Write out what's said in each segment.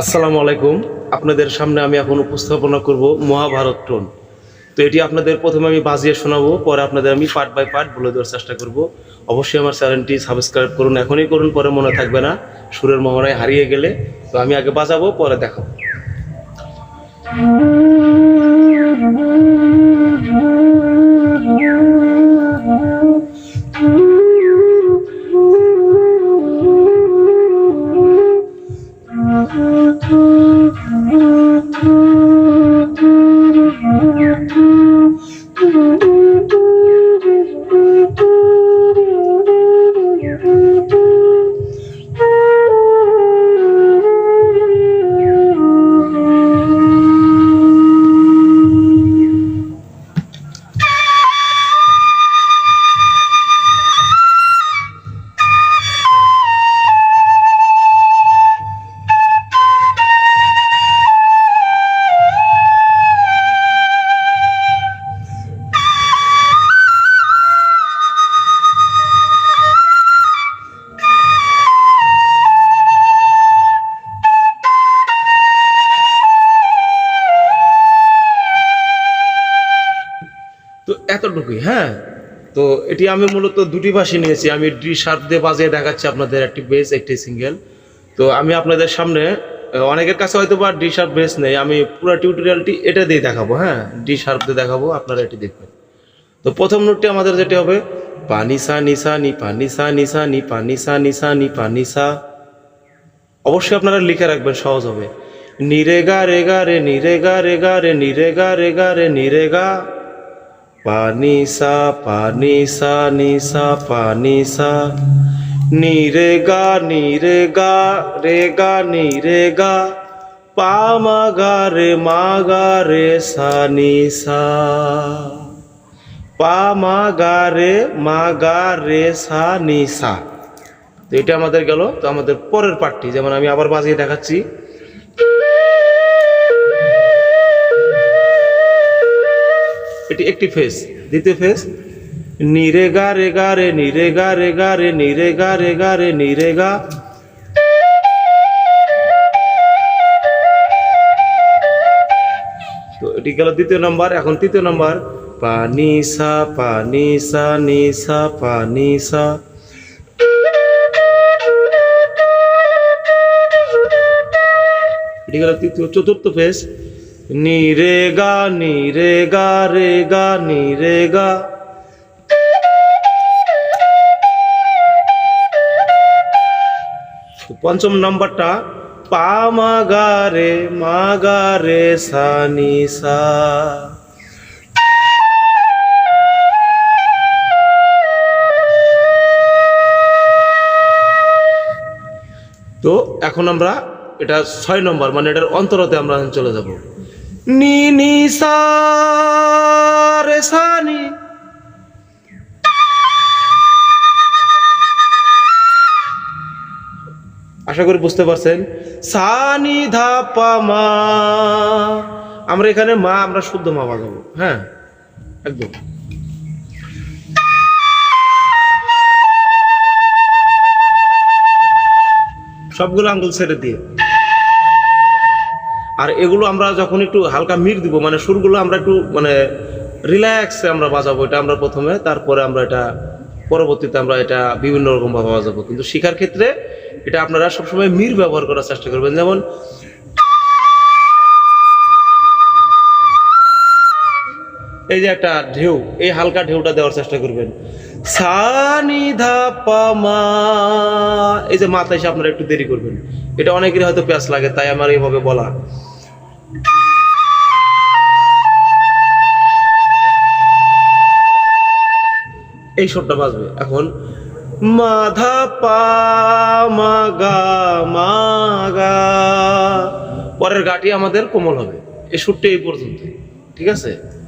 আসসালামু আলাইকুম। আপনাদের সামনে আমি এখন উপস্থাপনা করব মহাভারত টোন। তো এটি আপনাদের প্রথমে আমি বাজিয়ে শোনাবো, পরে আপনাদের আমি পার্ট বাই পার্ট বলে দেওয়ার চেষ্টা করব। অবশ্যই আমার চ্যানেলটি সাবস্ক্রাইব করুন, এখনই করুন, পরে মনে থাকবে না, সুরের মোহরায় হারিয়ে গেলে। তো আমি আগে বাজাবো, পরে দেখাবো। তো এতটুকুই হ্যাঁ? তো এটি আমি মূলত দুটি বাসি নিয়েছি। আমি ডি শার্প দিয়ে বাজিয়ে দেখাচ্ছি আপনাদের একটি বেস একটি সিঙ্গেল তো আমি আপনাদের সামনে অনেকের কাছে হয়তো বা ডি শার্প বেস নেই। আমি পুরো টিউটোরিয়ালটি এটা দিয়ে দেখাবো হ্যাঁ? ডি শার্প দিয়ে দেখাবো, আপনারা এটি দেখবেন। তো প্রথম নোটটি আমাদের যেটি হবে, পানিসা, নিসা, নি, পানিসা, নিসা, নি, পানিসা, নিসা, নি, পানিসা। অবশ্যই আপনারা লিখে রাখবেন, সহজ হবে। নিরেগা রেগা রে নিরেগা রেগা রে নিরেগা রেগা রে নিরেগা পানিসা পানিসা, নিসা, পানিসা। নিরেগা নিরেগা রেগা নিরেগা পামাগা রে মাগা রে সা, নিসা। পামাগা রে মাগা রে সা, নিসা। তো এটা আমাদের গেল। তো আমাদের পরের পার্টটি যেমন আমি আবার বাজিয়ে দেখাচ্ছি। এটি একটি ফেস। দ্বিতীয় ফেস, নিরেগা, রেগা, রে, নিরেগা, রেগা, রে, নিরেগা, রেগা, রে, নিরেগা। তো এটি গেল দ্বিতীয় নম্বর। এখন তৃতীয় নম্বর পানিসা পানিসা নিসা পানিসা এটি গেল তৃতীয়, চতুর্থ ফেস নিরেগা নিরেগা রেগা নিরেগা তো পঞ্চম নম্বরটা, পা মা গা রে, মা গা রে, সা, নি, সা। তো এখন আমরা এটা ছয় নম্বর মানে এটার অন্তরতে আমরা চলে যাব। নি সা রে আশা করি বুঝতে পারছেন। সা নি ধা পা মা। আমরা এখানে মা, আমরা শুদ্ধ মা বাজাবো। হ্যাঁ একদম। সবগুলো আঙ্গুল ছেড়ে দিয়ে। আর এগুলো আমরা যখন একটু হালকা মির দিব মানে সুরগুলো আমরা একটু মানে রিল্যাক্সে আমরা বাজাবো, এটা আমরা প্রথমে, তারপরে আমরা এটা, পরবর্তীতে আমরা এটা বিভিন্ন রকমভাবে বাজাবো। কিন্তু শেখার ক্ষেত্রে এটা আপনারা সবসময় মির ব্যবহার করার চেষ্টা করবেন। যেমন এই যে একটা ঢেউ, এই হালকা ঢেউটা দেওয়ার চেষ্টা করবেন। সানি এই যে মাথা এসে আপনারা একটু দেরি করবেন। এটা অনেকেরই হয়তো প্যাস লাগে, তাই আমার এইভাবে বলা। এই সুরটা বাজবে। এখন, মাধা পা পরের গাটি আমাদের কোমল হবে। এই সুরটা এই পর্যন্ত। ঠিক আছে?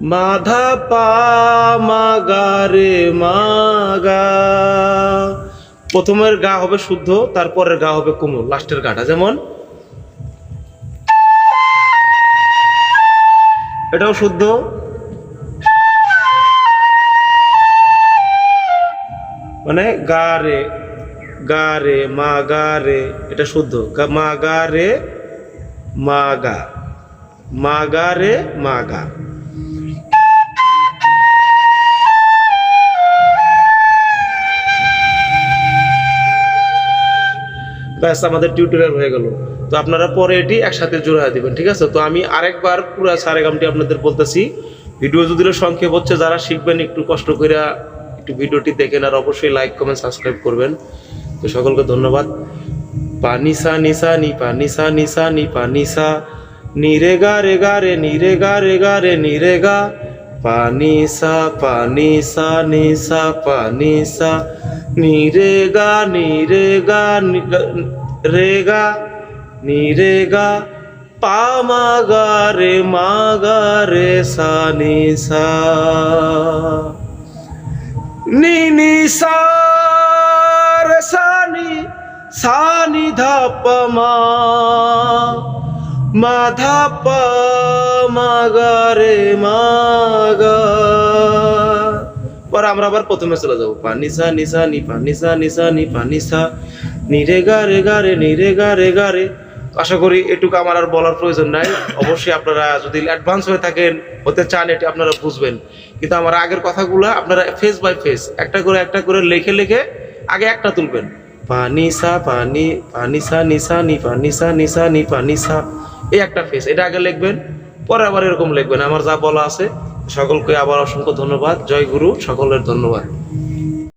মাধা পা মাগা রে মাগা প্রথমের গা হবে শুদ্ধ, তারপরের গা হবে কোমল, লাস্টের গাটা। যেমন এটাও শুদ্ধ। মানে গা রে গা রে, মা গা রে, এটা শুদ্ধ। মা গা রে, মা গা। মা গা রে, মা গা। ব্যাস, আমাদের টিউটোরিয়াল হয়ে গেল। তো আপনারা পরে এটি একসাথে জোড়া দিবেন, ঠিক আছে? তো আমি আরেকবার পুরো সারেগামটি আপনাদের বলতেছি। ভিডিও যদি সংক্ষেপ হচ্ছে, যারা শিখবেন, একটু কষ্ট করে একটু ভিডিওটি দেখেন আর অবশ্যই লাইক, কমেন্ট, সাবস্ক্রাইব করবেন। তো সকলকে ধন্যবাদ। পানিসা নিসা নি পানিসা নিসা নি পানিসা নিরে গা, রে গা, রে নিরে গা, রে গা, রে নিরে গা। পানিসা পানিসা নিসা পানিসা নিরে গা নিরে গা, রে গা। নিরে গা, পা মা গা রে, মা গা রে, সা নি সা। রে, সা নি, সা মা। মা ধা প, মা গা পরে আমরা আবার প্রথমে চলে যাব, পা নিসা নি পা নিসা নি পা নিসা নি রে গা রে গা রে, নি গা রে রে। আশা করি এটুকু আমার আর বলার প্রয়োজন নাই। অবশ্যই আপনারা যদি অ্যাডভান্স হয়ে থাকেন, হতে চান, এটি আপনারা বুঝবেন। কিন্তু আমার আগের কথাগুলো আপনারা ফেস বাই ফেস একটা করে একটা করে লিখে লিখে আগে একটা তুলবেন। পানি সা, পানি পানি সা নিসা নি পানি সা নিসা নি পানি সা। এই একটা ফেস এটা আগে লিখবেন, পরে আবার এরকম লিখবেন। আমার যা বলা আছে, সকলকে আবার অসংখ্য ধন্যবাদ। জয় গুরু, সকলের ধন্যবাদ।